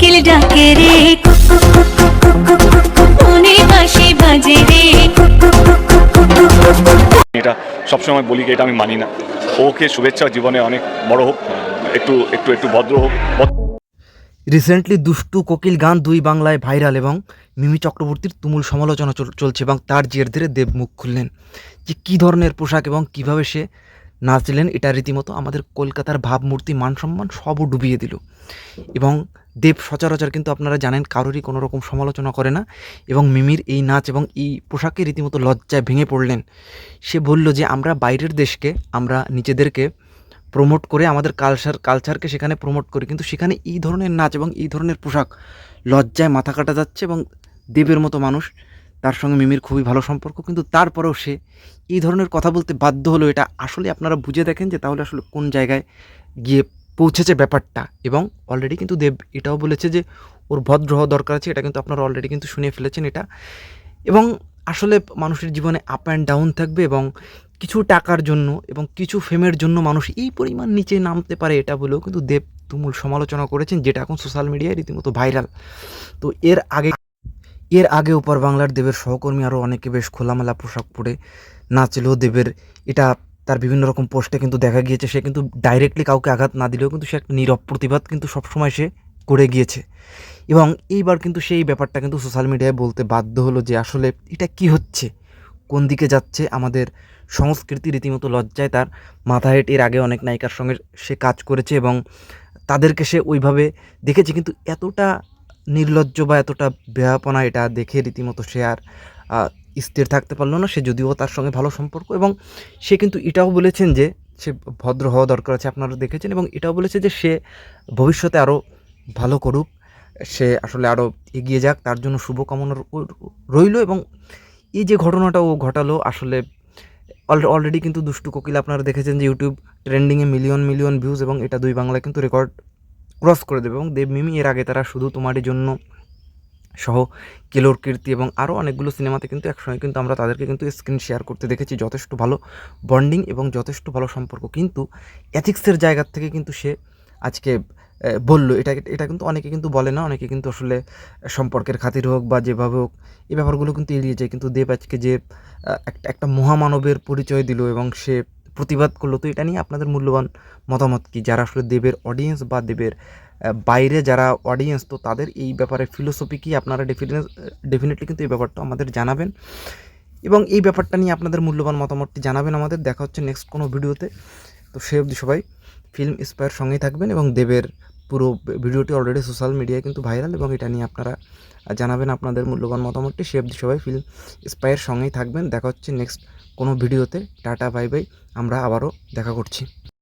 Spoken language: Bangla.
কোকিল ডাকে রে। মনে বাসে বাজে রে। এটা সবসময় বলি এটা আমি মানি না। ওকে শুভেচ্ছা জীবনে অনেক বড় হোক একটু একটু একটু ভদ্র হোক। রিসেন্টলি দুষ্টু কোকিল গান দুই বাংলায় ভাইরাল এবং মিমি চক্রবর্তীর তুমুল সমালোচনা চলছে এবং তার জের ধরে দেবমুখ খুললেন। যে কী ধরনের পোশাক এবং কীভাবে সে নাচলেন এটা রীতিমতো আমাদের কলকাতার ভাবমূর্তি, মান সম্মান সবও ডুবিয়ে দিল। এবং দেব সচরাচর কিন্তু আপনারা জানেন, কারোরই কোনো রকম সমালোচনা করে না। এবং মিমির এই নাচ এবং এই পোশাকে রীতিমতো লজ্জায় ভেঙে পড়লেন। সে বলল যে, আমরা বাইরের দেশকে, আমরা নিজেদেরকে প্রমোট করে, আমাদের কালচার কালচারকে সেখানে প্রমোট করি। কিন্তু সেখানে এই ধরনের নাচ এবং এই ধরনের পোশাক লজ্জায় মাথা কাটা যাচ্ছে এবং দেবের মতো মানুষ তার সঙ্গে মিমির খুবই ভালো সম্পর্ক, কিন্তু তারপরেও সে এই ধরনের কথা বলতে বাধ্য হলো। এটা আসলে আপনারা বুঝে দেখেন যে তাহলে আসলে কোন জায়গায় গিয়ে পৌঁছেছে ব্যাপারটা। এবং অলরেডি কিন্তু দেব এটাও বলেছে যে ওর ভদ্র হওয়া দরকার আছে, এটা কিন্তু আপনারা অলরেডি কিন্তু শুনে ফেলেছেন এটা। এবং আসলে মানুষের জীবনে আপ অ্যান্ড ডাউন থাকবে এবং কিছু টাকার জন্য এবং কিছু ফেমের জন্য মানুষ এই পরিমাণ নিচে নামতে পারে এটা বলেও কিন্তু দেব তুমুল সমালোচনা করেছেন, যেটা এখন সোশ্যাল মিডিয়ায় রীতিমতো ভাইরাল তো এর আগে এর আগে ওপর বাংলার দেবের সহকর্মী আরও অনেকে বেশ খোলামেলা পোশাক পরে নাচলেও দেবের এটা তার বিভিন্ন রকম পোস্টে কিন্তু দেখা গিয়েছে। সে কিন্তু ডাইরেক্টলি কাউকে আঘাত না দিলেও কিন্তু সে একটা নীরব প্রতিবাদ কিন্তু সবসময় সে করে গিয়েছে। এবং এইবার কিন্তু সেই ব্যাপারটা কিন্তু সোশ্যাল মিডিয়ায় বলতে বাধ্য হলো যে আসলে এটা কি হচ্ছে? কোন দিকে যাচ্ছে? আমাদের সংস্কৃতি রীতিমতো লজ্জায় তার মাথা হেট এর আগে অনেক নায়িকার সঙ্গে সে কাজ করেছে এবং তাদেরকে সে ওইভাবে দেখেছে। কিন্তু এতটা নির্লজ্জ বা এতটা বেহাপনা এটা দেখে রীতিমতো সে আর স্থির থাকতে পারল না। সে যদিও তার সঙ্গে ভালো সম্পর্ক এবং সে কিন্তু এটাও বলেছেন যে, সে ভদ্র হওয়া দরকার আছে আপনারা দেখেছেন এবং এটাও বলেছে যে, সে ভবিষ্যতে আরও ভালো করুক। সে আসলে আরও এগিয়ে যাক, তার জন্য শুভকামনা রইল এবং এই যে ঘটনাটা ও ঘটালো আসলে অলরেডি কিন্তু দুষ্টু কোকিল আপনারা দেখেছেন যে ইউটিউব ট্রেন্ডিংয়ে মিলিয়ন মিলিয়ন ভিউজ এবং এটা দুই বাংলায় কিন্তু রেকর্ড ক্রস করে দেবে এবং দেব মিমি এর আগে তারা শুধু তোমারই জন্য সহ কেলোর কীর্তি এবং আরও অনেকগুলো সিনেমাতে কিন্তু একসঙ্গে কিন্তু আমরা তাদেরকে কিন্তু স্ক্রিন শেয়ার করতে দেখেছি। যথেষ্ট ভালো বন্ডিং এবং যথেষ্ট ভালো সম্পর্ক। কিন্তু এথিক্সের জায়গার থেকে কিন্তু সে আজকে বলল। এটা এটা কিন্তু অনেকে কিন্তু বলে না, অনেকে কিন্তু আসলে সম্পর্কের খাতির হোক বা যেভাবে হোক, এই ব্যাপারগুলো কিন্তু এড়িয়ে যায়। কিন্তু দেব আজকে যে একটা মহামানবের পরিচয় দিল এবং সে প্রতিবাদ করল। তো এটা নিয়ে আপনাদের মূল্যবান মতামত কি? যারা আসলে দেবের অডিয়েন্স বা দেবের বাইরে যারা অডিয়েন্স তো তাদের এই ব্যাপারে ফিলোসফি কি আপনারা ডেফিনে ডেফিনেটলি কিন্তু এই ব্যাপারটা আমাদের জানাবেন। এবং এই ব্যাপারটা নিয়ে আপনাদের মূল্যবান মতামতটি জানাবেন আমাদের। দেখা হচ্ছে নেক্সট কোনো ভিডিওতে তো। সে অবধি সবাই ফিল্ম স্পায়ার সঙ্গেই থাকবেন এবং দেবের পুরো ভিডিওটি অলরেডি সোশ্যাল মিডিয়ায় কিন্তু ভাইরাল এবং এটা নিয়ে আপনারা জানাবেন আপনাদের মূল্যবান মতামতটি। সে অবধি সবাই ফিল ইন্সপায়ার সঙ্গেই থাকবেন। দেখা হচ্ছে নেক্সট কোনো ভিডিওতে। টাটা বাই বাই আমরা আবারও দেখা করছি।